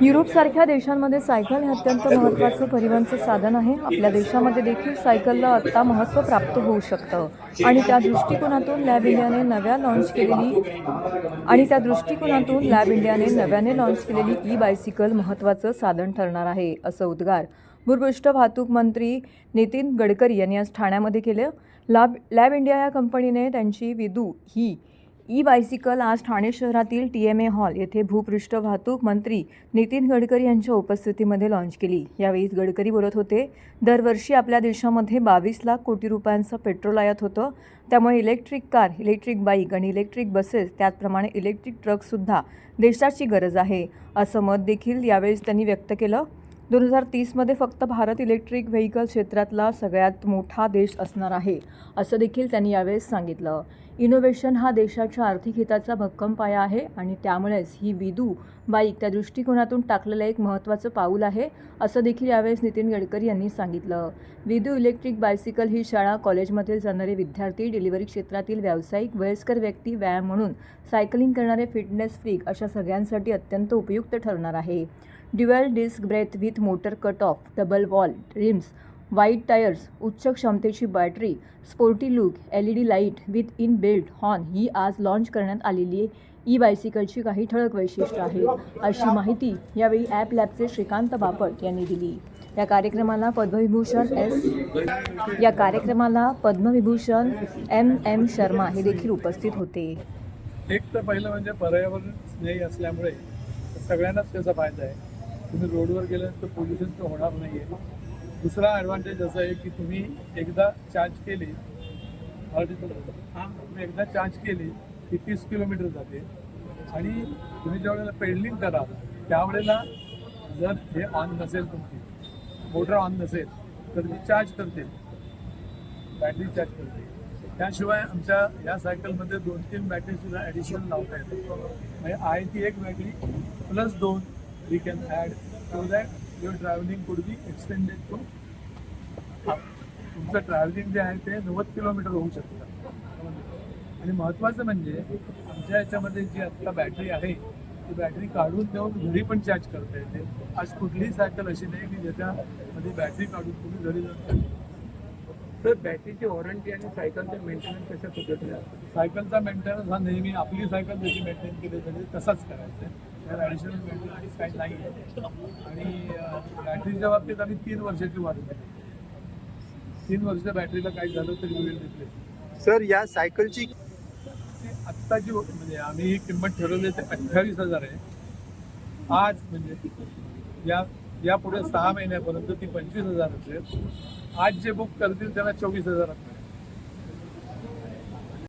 युरोपसारख्या देशांमध्ये सायकल हे अत्यंत महत्त्वाचं परिवहनचं साधन आहे. आपल्या देशामध्ये देखील सायकलला आत्ता महत्त्व प्राप्त होऊ शकतं. आणि त्या दृष्टिकोनातून लॅब इंडियाने नव्या लॉन्च केलेली आणि त्या दृष्टिकोनातून लॅब इंडियाने नव्याने लॉन्च केलेली ई बायसिकल महत्त्वाचं साधन ठरणार आहे असं उद्गार. भूपृष्ठ वाहतूक मंत्री नितीन गडकरी यांनी आज ठाण्यामध्ये केलं. लॅब लॅब इंडिया या कंपनीने त्यांची विदू ही ई बायसिकल आज ठाणे शहरातील टी एम ए हॉल येथे भूपृष्ठ वाहतूक मंत्री नितीन गडकरी यांच्या उपस्थितीमध्ये लॉन्च केली. यावेळी गडकरी बोलत होते दरवर्षी आपल्या देशामध्ये बावीस लाख कोटी रुपयांचं पेट्रोल आयात होतं. त्यामुळे इलेक्ट्रिक कार इलेक्ट्रिक बाईक आणि इलेक्ट्रिक बसेस त्याचप्रमाणे इलेक्ट्रिक ट्रकसुद्धा देशाची गरज आहे. असं मत देखील यावेळेस त्यांनी व्यक्त केलं. दोन हजार तीसमध्ये फक्त भारत इलेक्ट्रिक व्हेकल क्षेत्रातला सगळ्यात मोठा देश असणार आहे असं देखील त्यांनी यावेळेस सांगितलं. इनोव्हेशन हा देशाच्या आर्थिक हिताचा भक्कम पाया आहे आणि त्यामुळेच ही विदू बाईक त्या दृष्टिकोनातून टाकलेलं एक महत्त्वाचं पाऊल आहे असं देखील यावेळेस नितीन गडकरी यांनी सांगितलं. विदू इलेक्ट्रिक बायसिकल ही शाळा कॉलेजमध्ये जाणारे विद्यार्थी डिलिव्हरी क्षेत्रातील व्यावसायिक वयस्कर व्यक्ती व्यायाम म्हणून सायकलिंग करणारे फिटनेस फ्रीक अशा सगळ्यांसाठी अत्यंत उपयुक्त ठरणार आहे. Dual disc brake with motor cut off double wall rims wide tyres उच्च क्षमतेची battery sporty look L E D light with in built horn ही आज लॉन्च करण्यात आलेली ई बायसिकलची काही ठळक वैशिष्ट्य आहेत. अशी माहिती यावेळी ॲप लॅबचे श्रीकांत बापट यांनी दिली. या कार्यक्रमाला पद्मविभूषण एस या कार्यक्रमाला पद्मविभूषण एम एम शर्मा हे देखील उपस्थित होते. एक तर पहिलं म्हणजे पर्यावरण स्नेही असल्यामुळे सगळ्यांनाच त्याचा फायदा आहे. तुम्ही रोडवर गेल्यानंतर पोल्युशन तर होणार नाही आहे दुसरा ॲडव्हान्टेज असं आहे की तुम्ही एकदा चार्ज केली तुम्ही एकदा चार्ज केली की तीस किलोमीटर जाते. आणि तुम्ही ज्या वेळेला पेडलिंग कराल त्यावेळेला जर हे ऑन नसेल तुमची मोटर ऑन नसेल तर ती चार्ज करते. बॅटरी चार्ज करते. त्याशिवाय आमच्या या सायकलमध्ये दोन तीन बॅटरीसुद्धा ॲडिशनल लावता येतात. म्हणजे आहे ती एक बॅटरी प्लस दोन we can add so that your travelling could be extended to तुमचं ट्रॅव्हलिंग जे आहे ते नव्वद किलोमीटर होऊ शकतं. आणि महत्त्वाचं म्हणजे आमच्या याच्यामध्ये जी आत्ता बॅटरी आहे ती बॅटरी काढून देऊन घरी पण चार्ज करता येते. आज कुठलीही सायकल अशी नाही की ज्याच्यामध्ये बॅटरी काढून तुम्ही घरी जाऊन सर बॅटरीची वॉरंटी आणि सायकलचं मेंटेनन्स कशा पद्धतीने सायकलचा मेंटेनन्स हा नेहमी आपली सायकल जशी मेंटेन केली पाहिजे तसाच करायचा आहे. त्यात ॲडिशनल मेंटेनन्स काही नाही आहे. आणि बॅटरीच्या बाबतीत आम्ही तीन वर्षाची देतो तीन वर्ष बॅटरीला काही झालं तरी मिळेल रिप्लेस सर या सायकलची आत्ता जी म्हणजे आम्ही ही किंमत ठरवली ते अठ्ठावीस हजार आहे. आज म्हणजे या यापुढे सहा महिन्यापर्यंत ती पंचवीस हजार असेल. आज जे बुक करतील त्यांना चोवीस हजारात मिळेल.